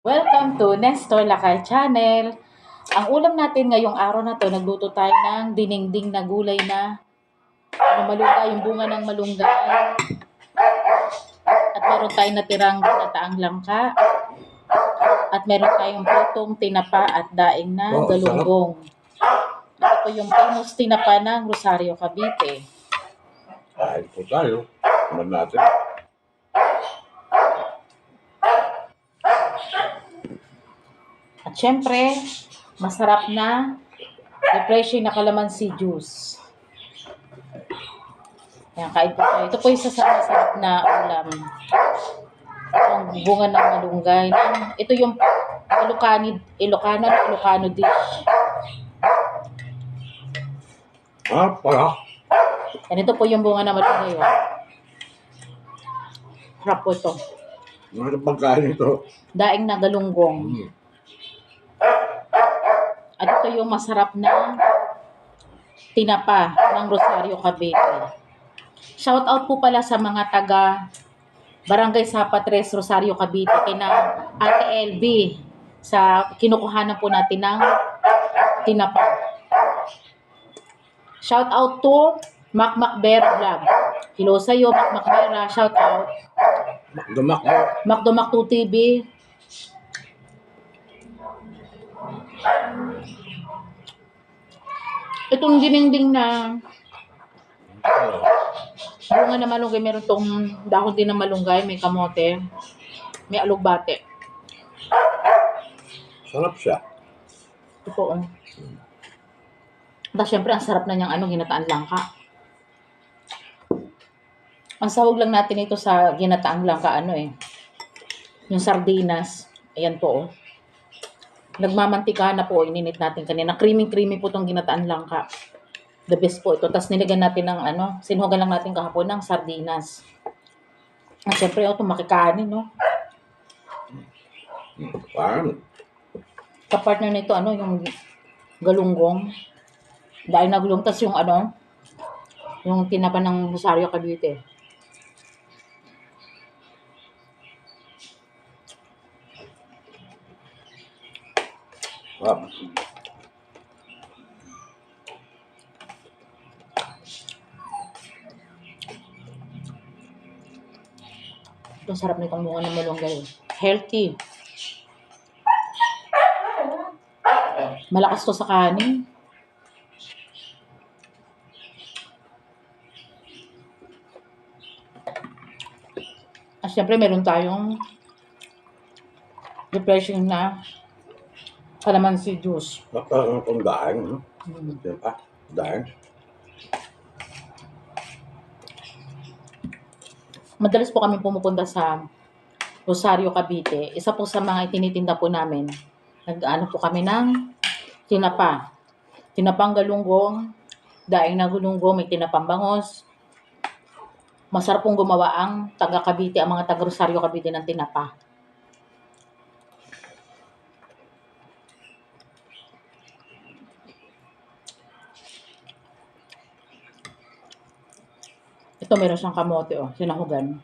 Welcome to Nestor Lakay Channel. Ang ulam natin ngayong araw na to, nagluto tayo ng dinengding na gulay na ano, malunggay, yung bunga ng malunggay. At meron tayong natirang ginataang langka. At meron tayong putong tinapa at daing na Oh, galunggong. Ito po yung famous tinapa ng Rosario, Cavite. Kahit po tayo. Naman natin. At syempre, masarap na refreshing na calamansi juice. Ayan, kain po tayo. Ito po isa sa masarap na ulam. Ang bunga ng malunggay. Ng- Ito yung Ilocano, Ilocano, Ilocano dish. Ah, pala. Yan, ito po yung bunga ng malunggay. Oh. Sarap po ito. Ano pagkain ito? Daing na galunggong. Hmm. At ito yung masarap na tinapa ng Rosario Cavite. Shout out po pala sa mga taga Barangay Sapatres, Rosario Cavite, kina Ate LB sa kinukuhanan po natin ng tinapa. Shout out to Mac Macber Vlog. Hello sa'yo, Mac Macbera. Shout out. Mo. Macdomac 2 TV. Itong dinengding na bunga na malunggay, meron tong dahon din na malunggay, may kamote, may alugbate. Sarap siya. Ito po. Oh. Tapos syempre, ang sarap na niyang ano, ginataan langka. Ang sahog lang natin ito sa ginataang langka, ano eh. Yung sardinas. Ayan po, oh. Nagmamantika na po, ininit natin kanina. Creamy-creamy po itong ginataan langka. The best po ito. Tapos nilagyan natin ng ano, sinuhugan lang natin kahapon ng sardinas. At syempre, ito makikanin, no? Parang. kapartner nito ano yung galunggong dahil nagulong tas yung ano yung tinapa ng Rosario Cavite Sarap. ito sarap nitong bunga ng malunggay healthy. Malakas to sa kanin. At syempre meron tayong refreshing na calamansi juice Baka kung daing. no? Mm. Pa. Daing. Madalas po kami pumupunta sa Rosario, Cavite. Isa po sa mga itinitinda po namin. Nag-ano po kami ng tinapa. Tinapang galunggong, daing na galunggong, may tinapang bangos. Masarap pong gumawa ang taga Cavite, ang mga taga Rosario, Cavite ng tinapa. Ito meron siyang kamote, oh, sinahugan.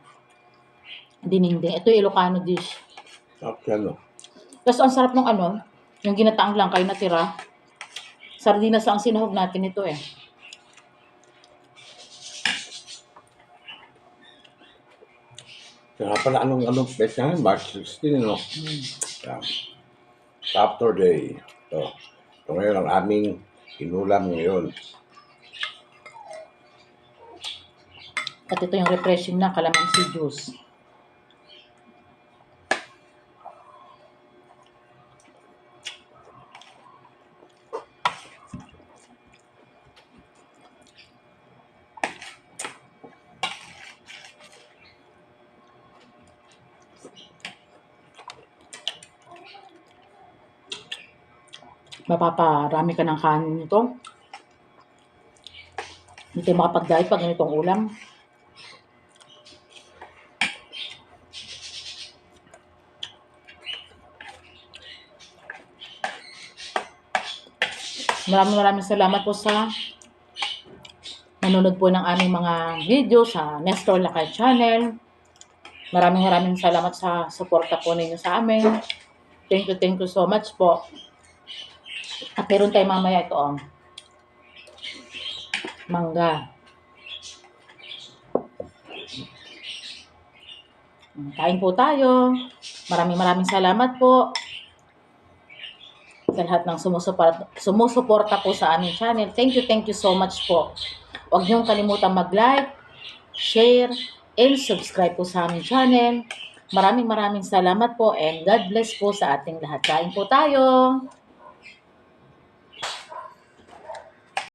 Dininding. Ito yung Ilocano dish. Sarap siya, no? Tapos ang sarap ng ano, yung ginataang lang kayo natira. Sardinas ang sinahog natin ito eh. Kaya pala anong anong pet niya? March 16, no? Mm. Yeah. Saturday. Ito. Ito ngayon ang aming inulam ngayon. At ito yung refreshing na calamansi juice. Mapaparami ka ng kanin nito. Hindi tayo makapag-diet pag ganitong ulam. Maraming maraming salamat po sa nanonood po ng aming mga video sa Nestor Lakay Channel. Maraming maraming salamat sa suporta po ninyo sa amin. Thank you, thank you so much po. At meron tayo mamaya ito, oh. Mangga. Kain po tayo. Maraming maraming salamat po sa lahat ng sumusuporta, sumusuporta po sa aming channel. Thank you, thank you so much po. Huwag niyong kalimutan mag-like, share, and subscribe po sa aming channel. Maraming maraming salamat po and God bless po sa ating lahat. Kain po tayo.